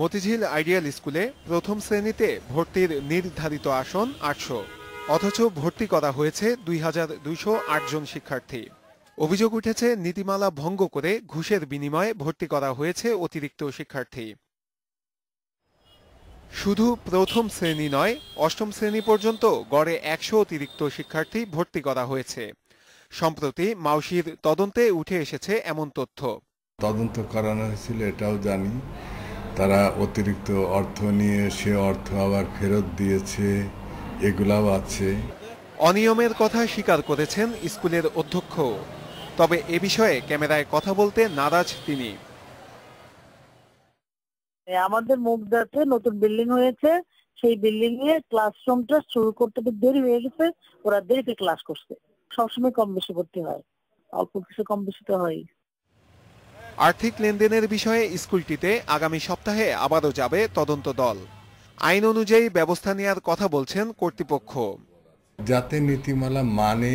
Motijheel ideal স্কুলে প্রথম শ্রেণীতে ভর্তির নির্ধারিত আসন আটশো। অথচ ভর্তি করা হয়েছে দুই হাজার দুইশো জন শিক্ষার্থী। অভিযোগ উঠেছে, নীতিমালা ভঙ্গ করে ঘুষের বিনিময়ে ভর্তি করা হয়েছে অতিরিক্ত শিক্ষার্থী। শুধু প্রথম শ্রেণি নয়, অষ্টম শ্রেণি পর্যন্ত গড়ে একশো অতিরিক্ত শিক্ষার্থী ভর্তি করা হয়েছে। সম্প্রতি মাউসির তদন্তে উঠে এসেছে এমন তথ্য। তদন্ত করানো হয়েছিল, এটাও জানি। তারা অতিরিক্ত অর্থ নিয়ে সে অর্থ আবার ফেরত দিয়েছে এগুলাও আছে। অনিয়মের কথা স্বীকার করেছেন স্কুলের অধ্যক্ষ। তবে এ বিষয়ে ক্যামেরায় কথা বলতে নারাজ তিনি। আমাদের মুগদাতে নতুন বিল্ডিং হয়েছে সেই বিল্ডিং এ ক্লাসরুমটা শুরু করতে দেরি হয়ে গেছে ওরা দেরিতে ক্লাস করছে। সবসময় কম বেশি করতে হয় অল্প কিছু কম বেশি তো হয় আর্থিক লেনদেনের বিষয়ে স্কুলটিতে আগামী সপ্তাহে আবারও যাবে তদন্ত দল। আইন অনুযায়ী ব্যবস্থা নেওয়ার কথা বলছেন কর্তৃপক্ষ। যাতে নীতিমালা মানে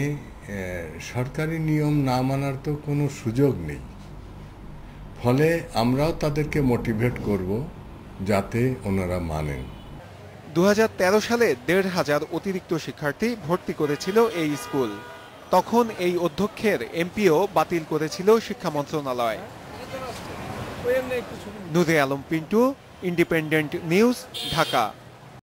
সরকারি নিয়ম না মানার তো কোনো সুযোগ নেই। ফলে আমরাও তাদেরকে মোটিভেট করব যাতে ওনারা মানেন। দু হাজার তেরো সালে দেড় হাজার অতিরিক্ত শিক্ষার্থী ভর্তি করেছিল এই স্কুল। তখন এই অধ্যক্ষের এমপিও বাতিল করেছিল শিক্ষা মন্ত্রণালয়। Nure Alam Pintu independent news Dhaka.